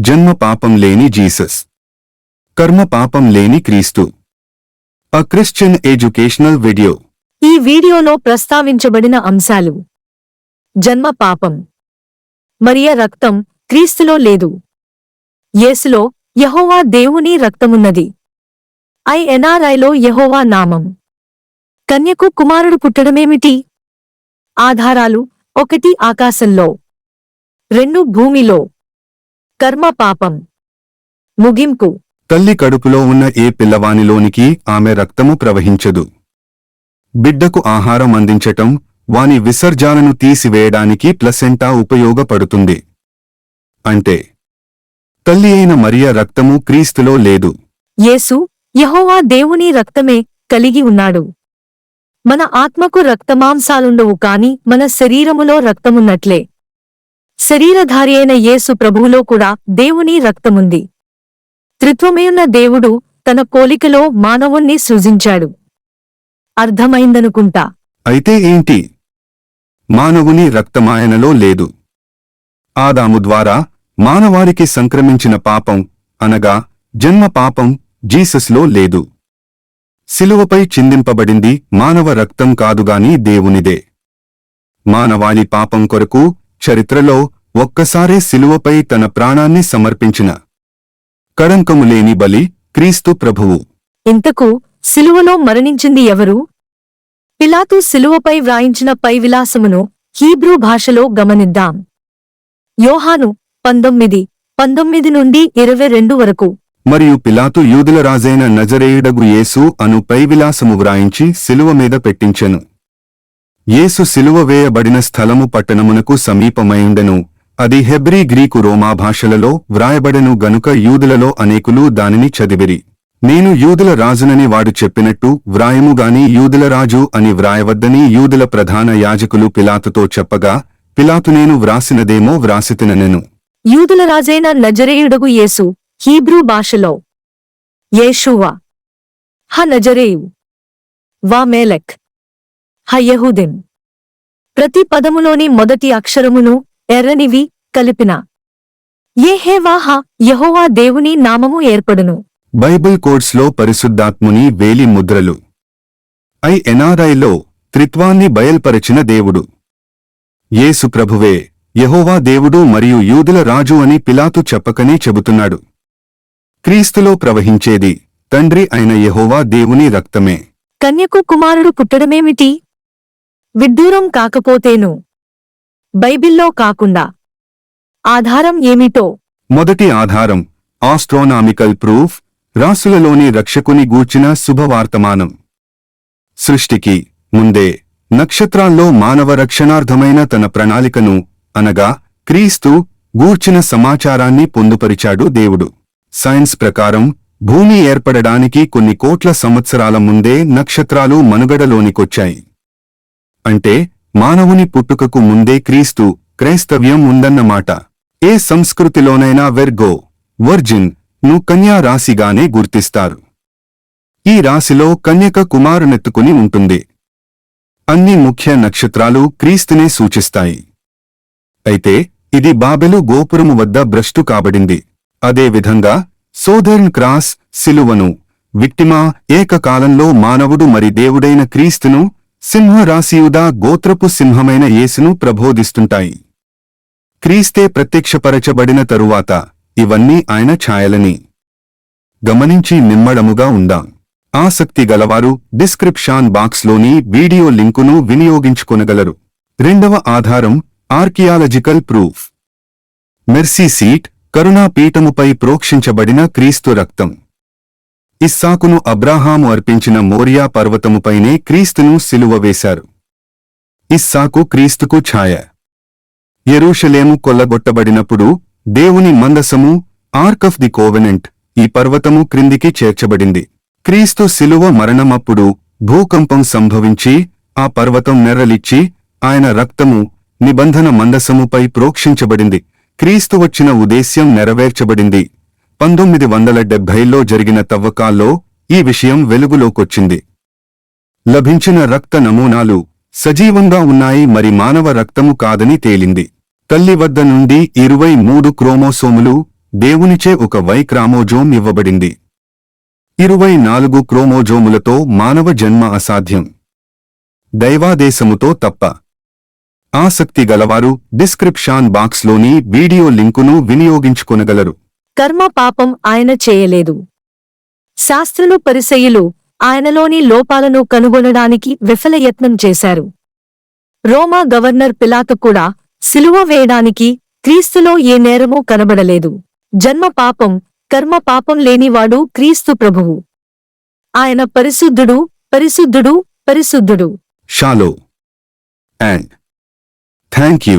జన్మ పాపం లేని జీసస్. కర్మ పాపం లేని క్రీస్తు. అ క్రిస్టియన్ ఎడ్యుకేషనల్ వీడియో ఈ వీడియోలో ప్రస్తావించబడిన అంశాలు. జన్మ పాపం. మరియ రక్తం క్రీస్తులో లేదు. యేసులో యహోవా దేవుని రక్తమున్నది. ఐ ఎన్ఆర్ఐలో యహోవా నామం. కన్యకు కుమారుడు పుట్టడమేమిటి? ఆధారాలు ఒకటి ఆకాశంలో. రెండు భూమిలో. కర్మ పాపం. ముగింపు. తల్లి కడుపులో ఉన్న ఏ పిల్లవానిలోనికి ఆమె రక్తము ప్రవహించదు. బిడ్డకు ఆహారం అందించటం వాని విసర్జాలను తీసివేయడానికి ప్లసెంటా ఉపయోగపడుతుంది. అంటే తల్లి అయిన మరియ రక్తము క్రీస్తులో లేదు. యేసు యహోవా దేవుని రక్తమే కలిగి ఉన్నాడు. మన ఆత్మకు రక్తమాంసాలుండవు కాని మన శరీరములో రక్తమున్నట్లే. శరీరధారి అయిన యేసు ప్రభువులో కూడా దేవుని రక్తముంది. త్రిత్వమేయున్న దేవుడు తన పోలికలో మానవుణ్ణి సృజించాడు. అర్థమైందనుకుంటా? అయితే ఏంటి? మానవుని రక్తమాయనలో లేదు. ఆదాము ద్వారా మానవారికి సంక్రమించిన పాపం అనగా జన్మ పాపం జీసస్లో లేదు. శిలువపై చిందింపబడింది మానవ రక్తం కాదుగాని దేవునిదే. మానవాళి పాపం కొరకు చరిత్రలో ఒక్కసారే శిలువపై తన ప్రాణాన్ని సమర్పించిన. కడంకము లేని బలి క్రీస్తు ప్రభువు. ఇంతకు సిలువలో మరణించింది ఎవరు? పిలాతు సిలువపై వ్రాయించిన పై విలాసమును హీబ్రూ భాషలో గమనిద్దాం. యోహాను పంతొమ్మిది పంతొమ్మిది నుండి ఇరవై రెండు వరకు. మరియు పిలాతు యూదుల రాజైన నజరేయుడగు యేసు అను పైవిలాసము వ్రాయించి శిలువ మీద పెట్టించెను. యేసు శిలువ వేయబడిన స్థలము పట్టణమునకు సమీపమైండెను అది హెబ్రీ గ్రీకు రోమా భాషలలో వ్రాయబడెను గనుక యూదులలో అనేకులు దానిని చదివిరి. నేను యూదుల రాజునని వాడు చెప్పినట్టు వ్రాయముగాని యూదుల రాజు అని వ్రాయవద్దని యూదుల ప్రధాన యాజకులు పిలాతుతో చెప్పగా పిలాతు నేను వ్రాసినదేమో వ్రాసితిననెను. యూదుల రాజైన నజరేయుడగు యేసు హీబ్రూ భాషలో. యేషువా. హ నజరేయు. వా మేలెక్. హ యహుదిన్. ప్రతి పదములోని మొదటి అక్షరమును ఎర్రనివి కలిపిన. ఏహేవాహ యహోవా దేవుని నామము ఏర్పడును. బైబిల్ కోడ్స్లో పరిశుద్ధాత్ముని వేలి ముద్రలు. ఐ ఎన్ఆర్ఐలో త్రిత్వాన్ని బయల్పరచిన దేవుడు. యేసు ప్రభువే యెహోవా దేవుడు మరియు యూదుల రాజు అని పిలాతు చెప్పకనే చెబుతున్నాడు. క్రీస్తులో ప్రవహించేది తండ్రి అయిన యెహోవా దేవుని రక్తమే. కన్యకు కుమారుడు పుట్టడమేమిటి? విడ్డూరం కాకపోతేను. బైబిల్లో కాకుండా. ఆధారం ఏమిటో? మొదటి ఆధారం ఆస్ట్రోనామికల్ ప్రూఫ్ రాసులలోని రక్షకుని గూర్చిన శుభవార్తమానం. సృష్టికి ముందే నక్షత్రాల్లో మానవ రక్షణార్థమైన తన ప్రణాళికను అనగా క్రీస్తు గూర్చిన సమాచారాన్ని పొందుపరిచాడు దేవుడు. సైన్స్ ప్రకారం భూమి ఏర్పడడానికి కొన్ని కోట్ల సంవత్సరాల ముందే నక్షత్రాలు మనుగడలోనికొచ్చాయి. అంటే మానవుని పుట్టుకకు ముందే క్రీస్తు క్రైస్తవ్యం ఉందన్నమాట ఏ సంస్కృతిలోనైనా వెర్గో వర్జిన్ను కన్యా రాశిగానే గుర్తిస్తారు. ఈ రాశిలో కన్యక కుమారునెత్తుకుని ఉంటుంది. అన్ని ముఖ్య నక్షత్రాలు క్రీస్తునే సూచిస్తాయి. అయితే ఇది బాబెలు గోపురము వద్ద భ్రష్టు కాబడింది. అదేవిధంగా సోదర్న్ క్రాస్ సిలువను విక్టిమా ఏకకాలంలో మానవుడు మరి దేవుడైన క్రీస్తును సింహరాశియుదా గోత్రపు సింహమైన యేసును ప్రబోధిస్తుంటాయి. క్రీస్తే ప్రత్యక్షపరచబడిన తరువాత ఇవన్నీ ఆయన ఛాయలని. గమనించి నిమ్మడముగా ఉందాం. ఆసక్తి గలవారు డిస్క్రిప్షన్ బాక్స్లోని వీడియో లింకును వినియోగించుకొనగలరు. రెండవ ఆధారం ఆర్కియాలజికల్ ప్రూఫ్. మెర్సీ సీట్ కరుణా పీఠముపై ప్రోక్షించబడిన క్రీస్తు రక్తం. ఇస్సాకును అబ్రాహాము అర్పించిన మోరియా పర్వతముపైనే క్రీస్తును సిలువ వేశారు. ఇస్సాకు క్రీస్తుకు ఛాయ. ఎరూషలేము కొల్లగొట్టబడినప్పుడు దేవుని మందసము ఆర్క్ ఆఫ్ ది కోవెనెంట్ ఈ పర్వతము క్రిందికి చేర్చబడింది. క్రీస్తు శిలువ మరణమప్పుడు భూకంపం సంభవించి ఆ పర్వతం నెర్రలిచ్చి ఆయన రక్తము నిబంధన మందసముపై ప్రోక్షించబడింది. క్రీస్తు వచ్చిన ఉద్దేశ్యం నెరవేర్చబడింది. పంతొమ్మిది వందల డెబ్భైలో జరిగిన తవ్వకాల్లో ఈ విషయం వెలుగులోకొచ్చింది. లభించిన రక్త నమూనాలు సజీవంగా ఉన్నాయి మరి మానవ రక్తము కాదని తేలింది. తల్లి వద్ద నుండి ఇరవై మూడు క్రోమోసోములు దేవునిచే ఒక వై క్రామోజోమ్ ఇవ్వబడింది. ఇరవై నాలుగు క్రోమోజోములతో మానవ జన్మ అసాధ్యం. దైవాదేశముతో తప్ప. ఆసక్తి గలవారు డిస్క్రిప్షన్ బాక్స్లోని వీడియో లింకును వినియోగించుకొనగలరు. కర్మ పాపం ఆయన చేయలేదు. శాస్త్రులు పరిసయ్యులు ఆయనలోని లోపాలను కనుగొనడానికి విఫలయత్నం చేశారు. రోమా గవర్నర్ పిలాత కూడా సిలువ వేయడానికి క్రీస్తులో ఏ నేరమూ కనబడలేదు. జన్మ పాపం కర్మ పాపం లేనివాడు క్రీస్తు ప్రభువు. ఆయన పరిశుద్ధుడు పరిశుద్ధుడు పరిశుద్ధుడు. Shallow and thank you